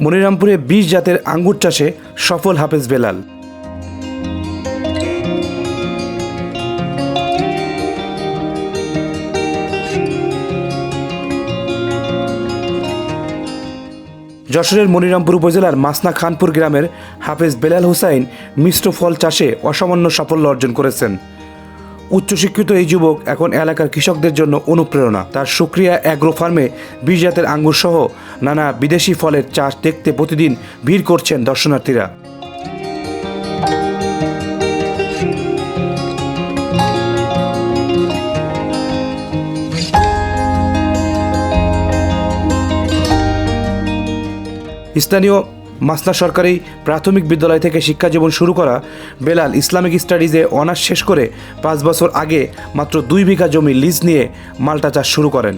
মনিরামপুরে বিশ জাতের আঙ্গুর চাষে সফল হাফেজ বেলাল। যশোরের মনিরামপুর উপজেলার মাসনা খানপুর গ্রামের হাফেজ বেলাল হুসাইন মিশ্র ফল চাষে অসামান্য সাফল্য অর্জন করেছেন। উচ্চশিক্ষিত এই যুবক এখন এলাকার কৃষকদের জন্য অনুপ্রেরণা। তার সুক্রিয়া অ্যাগ্রো ফার্মে বীজ জাতের আঙ্গুর সহ নানা বিদেশি ফলের চাষ দেখতে প্রতিদিন ভিড় করছেন দর্শনার্থীরা। স্থানীয় মাসনা সরকারি প্রাথমিক বিদ্যালয় থেকে শিক্ষা জীবন শুরু করা বেলাল ইসলামিক স্টাডিজে অনার্স শেষ করে পাঁচ বছর আগে মাত্র দুই বিঘা জমি লিজ নিয়ে মাল্টা চাষ শুরু করেন।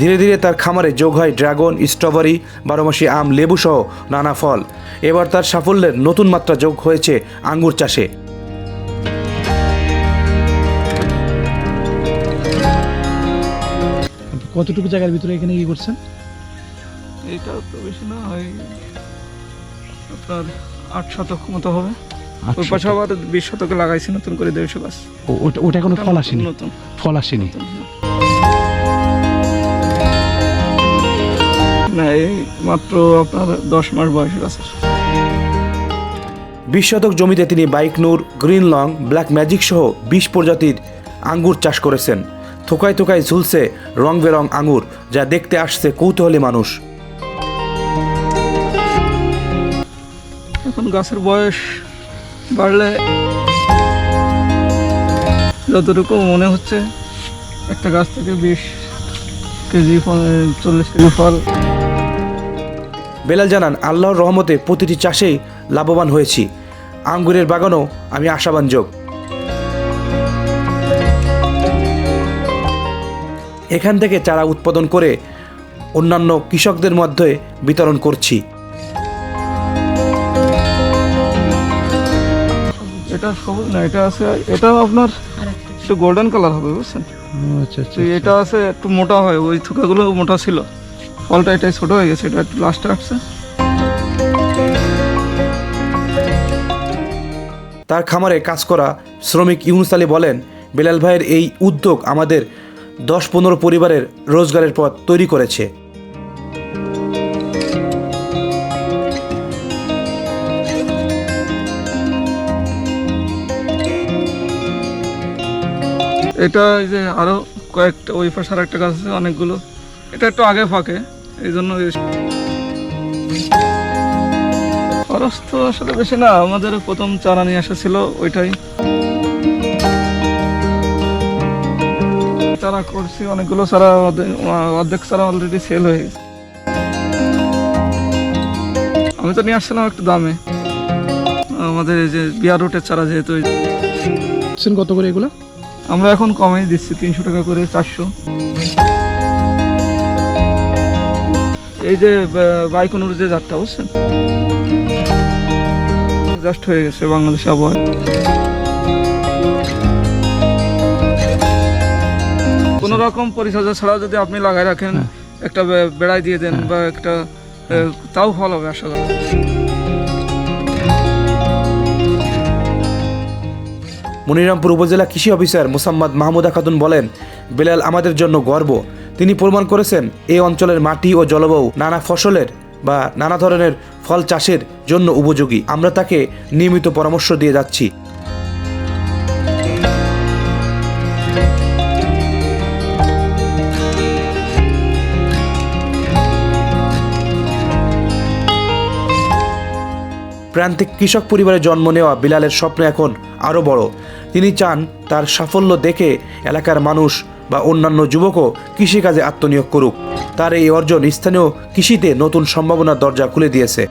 ধীরে ধীরে তার খামারে যোগ হয় ড্রাগন, স্ট্রবেরি, বারোমাসি আম লেবু সহ নানা ফল। এবার তার সাফল্যের নতুন মাত্রা যোগ হয়েছে আঙ্গুর চাষে। কতটুকু জায়গার ভিতরে এখানে কি করছেন? এটা তো বেশি না হয় আপনার আট শতক মতো হবে। ওই পাশে আবার বিশ শতকে লাগাইছি নতুন করে দেড়শো গাছ। ও- ওটা ওটা কোনো ফল আসেনি? নতুন। ফল আসেনি? হ্যাঁ। না এই মাত্র আপনার দশ মাস বয়সের গাছ বিশ শতক জমিতে তিনি Baikonur green long black magic সহ বিশ প্রজাতির আঙ্গুর চাষ করেছেন। থোকায় থোকায় ঝুলছে রং বেরং আঙ্গুর যা দেখতে আসছে কৌতূহলী মানুষ। এখন গাছের বয়স বাড়লে যতটুকু মনে হচ্ছে একটা গাছ থেকে বিশ কেজি ফল চল্লিশ কেজি ফল। বেলাল জানান আল্লাহর রহমতে প্রতিটি চাষেই লাভবান হয়েছি। আঙ্গুরের বাগানও আমি আশাবান যোগ। এখান থেকে চারা উৎপাদন করে অন্যান্য কৃষকদের মধ্যে বিতরণ করছি। এটা সবুজ না এটা আছে এটাও আপনার একটু গোল্ডেন কালার হবে বুঝছেন? আচ্ছা আচ্ছা এটা আছে একটু মোটা হয় ওই থুকাগুলো মোটা ছিল। ফলটা এটাই ছোট হয়ে গেছে এটা একটু লাস্টে আসছে তার খামারে কাজ করা শ্রমিক ইউনুস আলী বলেন বেলাল ভাইয়ের এই উদ্যোগ আমাদের দশ পনেরো পরিবারের রোজগারের পথ তৈরি করেছে। এটা এই যে আরও কয়েকটা ওই পাশে আর একটা গাছ আছে, অনেকগুলো। এটা একটু আগে ফাঁকে, এই জন্য খরচ তো আসলে বেশি না। আমাদের প্রথম চারা নিয়ে আসা ছিল ওইটাই। চারা করছি অনেকগুলো চারা অর্ধেক- চারা অলরেডি সেল হয়ে গেছে। আমি তো নিয়ে আসছিলাম একটু দামে। আমাদের এই যে বিয়ার রুটের চারা যেহেতু কত করে এগুলো? আমরা এখন কমাই দিচ্ছি তিনশো টাকা করে চারশো। এই যে বাইকনুর যে যাত্রা বুঝছেন? জাস্ট হয়ে গেছে বাংলাদেশ আবহাওয়া। কোন রকম পরিচর্যা ছাড়া যদি আপনি লাগাই রাখেন একটা বে- বেড়াই দিয়ে দেন বা একটা তাও ফল হবে আশা করি। মনিরামপুর উপজেলা কৃষি অফিসার মোসাম্মদ মাহমুদা খাতুন বলেন বেলাল আমাদের জন্য গর্ব। তিনি প্রমাণ করেছেন এই অঞ্চলের মাটি ও জলবায়ু নানা ফসলের বা নানা ধরনের ফল চাষের জন্য উপযোগী। আমরা তাকে নিয়মিত পরামর্শ দিয়ে যাচ্ছি। প্রান্তিক কৃষক পরিবারে জন্ম নেওয়া বিলালের স্বপ্ন এখন আরও বড়। তিনি চান তার সাফল্য দেখে এলাকার মানুষ বা অন্যান্য যুবকও কৃষিকাজে আত্মনিয়োগ করুক। তার এই অর্জন স্থানীয় কৃষিতে নতুন সম্ভাবনার দরজা খুলে দিয়েছে।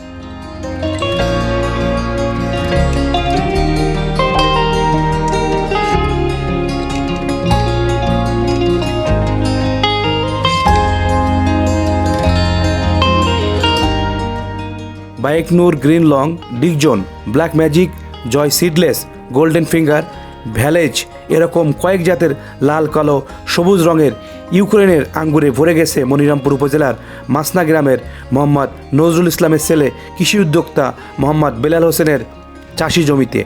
Baikonur green long ডিকজন, black magic, joy seedless, golden finger, ভ্যালেজ এরকম কয়েক জাতের লাল, কালো, সবুজ রঙের ইউক্রেনের আঙ্গুরে ভরে গেছে মনিরামপুর উপজেলার মাসনা গ্রামের মোহাম্মদ নজরুল ইসলামের ছেলে কৃষি উদ্যোক্তা মোহাম্মদ বেলাল হোসেনের চাষি জমিতে।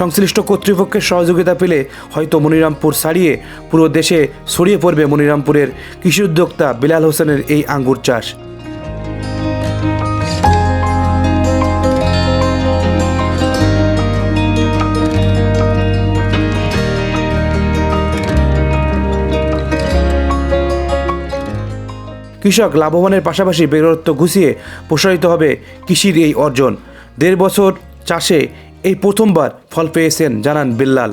সংশ্লিষ্ট কর্তৃপক্ষের সহযোগিতা পেলে হয়তো মনিরামপুর ছাড়িয়ে পুরো দেশে ছড়িয়ে পড়বে মনিরামপুরের কৃষি উদ্যোক্তা বিলাল হোসেনের এই আঙ্গুর চাষ। কৃষক লাভবানের পাশাপাশি বেকারত্ব ঘুষিয়ে প্রসারিত হবে কৃষির এই অর্জন। দেড় বছর চাষে এই প্রথমবার ফল পেয়েছেন, জানান বিল্লাল।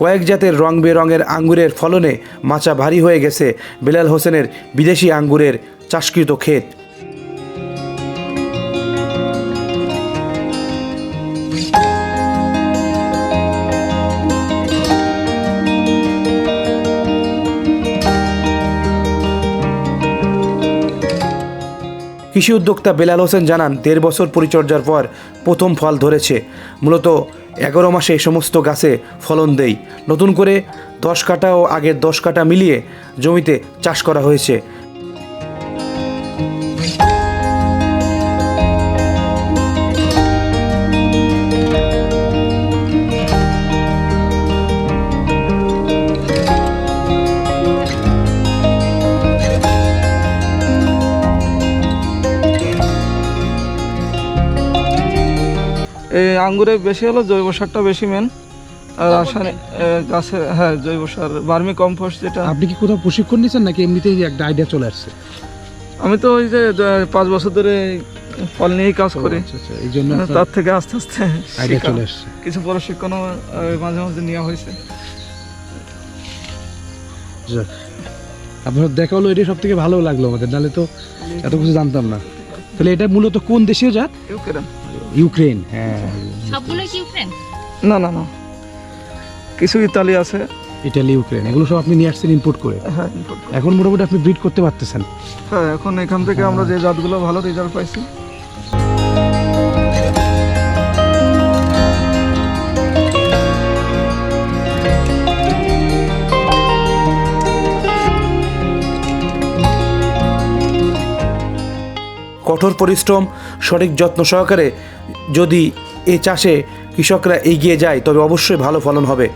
কয়েক জাতের রং বেরঙের আঙ্গুরের ফলনে মাচা ভারী হয়ে গেছে বেলাল হোসেনের বিদেশি আঙ্গুরের চাষকৃত ক্ষেত। কৃষি উদ্যোক্তা বেলাল হোসেন জানান, দেড় বছর পরিচর্যার পর প্রথম ফল ধরেছে। মূলত এগারো মাসে সমস্ত গাছে ফলন দেই। নতুন করে দশ কাটা ও আগের দশ কাটা মিলিয়ে জমিতে চাষ করা হয়েছে। এই আঙ্গুরে বেশি হলো জৈব সারটা বেশি মেন আর রাসায়নিক গাছের হ্যাঁ জৈব সার বার্মি কম্পোস্ট যেটা। আপনি কি কোথাও প্রশিক্ষণ নিয়েছেন নাকি এমনিতেই একটা আইডিয়া চলে আসছে? আমি তো ওই যে পাঁচ বছর ধরে ফল নিয়েই কাজ করি। আচ্ছা আচ্ছা এই জন্য তার থেকে আস্তে আস্তে আইডিয়া। চলে আসছে। কিছু প্রশিক্ষণও মাঝে মাঝে নেওয়া হয়েছে। আপনার দেখা হলো এটাই সব থেকে ভালো লাগল আমাদের। নাহলে তো এত কিছু জানতাম না। তাহলে এটা মূলত কোন দেশীয় জাত? ইউক্রেন। ইউক্রেন হ্যাঁ। সবগুলো কি ইউক্রেন না না না। কিছু ইতালি আছে। ইটালি ইউক্রেন এগুলো সব আপনি নিয়ে আসছেন ইম্পোর্ট করে। হ্যাঁ এখন মোটামুটি আপনি ব্রিড করতে পারতেছেন। হ্যাঁ এখন এখান থেকে আমরা যে জাতগুলো ভালো রেজাল্ট পাইছি কঠোর পরিশ্রম, সঠিক যত্ন সহকারে যদি এ চাষে কৃষকরা এগিয়ে যায়, তবে অবশ্যই ভালো ফলন হবে।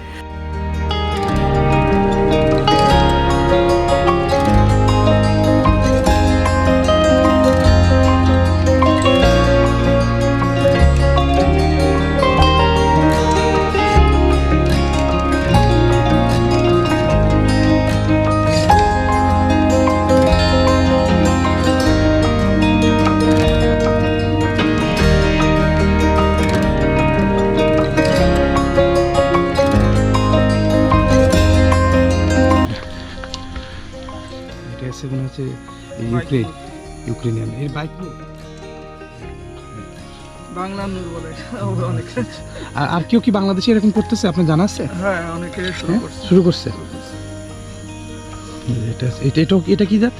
এটা হচ্ছে মনে হচ্ছে ইউক্রেন ইউক্রেনিয়ান এর বাইক বাংলা নূর বলে অনেক। আর আর কেউ কি বাংলাদেশে এরকম করতেছে? আপনার জানা আছে? হ্যাঁ অনেকে শুরু হ্যাঁ? করছে। এটা এটা এটা এটা কি জাত?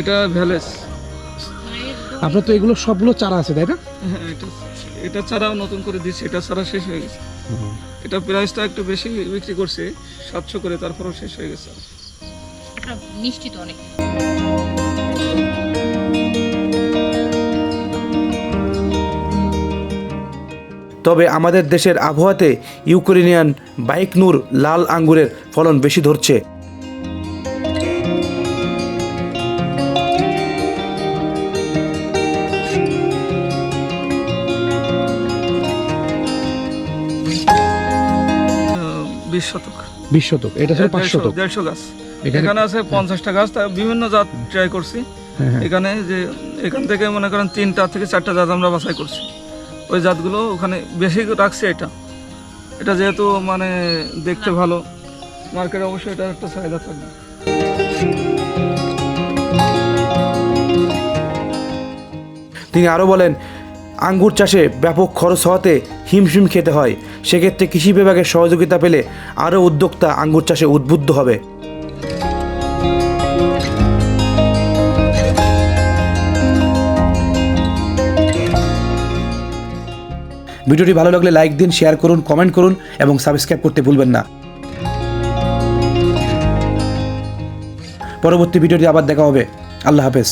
এটা ভ্যালেস। আপনার তো এগুলো সবগুলো চারা আছে তাই না? হ্যাঁ এটা এটা ছাড়াও নতুন করে দিচ্ছি এটা ছাড়া শেষ হয়ে গেছে। এটা প্রাইসটা একটু বেশি বিক্রি করছে সাতশো করে তারপরেও শেষ হয়ে গেছে। এটা মিষ্টি তো অনেক। তবে আমাদের দেশের আবহাওয়াতে ইউক্রেনিয়ান বাইকনুর লাল আঙ্গুরের ফলন বেশি ধরছে। বিশ শতক। বিশ শতক এটা ছিল পাঁচ শতক। দেড়শো গাছ। এখানে আছে পঞ্চাশটা গাছ বিভিন্ন জাত ট্রাই করছি। হ্যাঁ, হ্যাঁ। এখানে যে এখান থেকে মনে করেন তিনটা থেকে চারটা জাত আমরা বাছাই করছি। ওই জাতগুলো ওখানে বেশি রাখছি এটা। এটা যেহেতু মানে দেখতে ভালো মার্কেটে অবশ্যই এটার একটা চাহিদা থাকবে। তিনি আরও বলেন আঙ্গুর চাষে ব্যাপক খরচ হওয়াতে হিমশিম খেতে হয়। সেক্ষেত্রে কৃষি বিভাগের সহযোগিতা পেলে আরও উদ্যোক্তা আঙ্গুর চাষে উদ্বুদ্ধ হবে। ভিডিওটি ভালো লাগলে লাইক দিন শেয়ার করুন কমেন্ট করুন এবং সাবস্ক্রাইব করতে ভুলবেন না। পরবর্তী ভিডিওটি আবার দেখা হবে। আল্লাহ হাফেজ।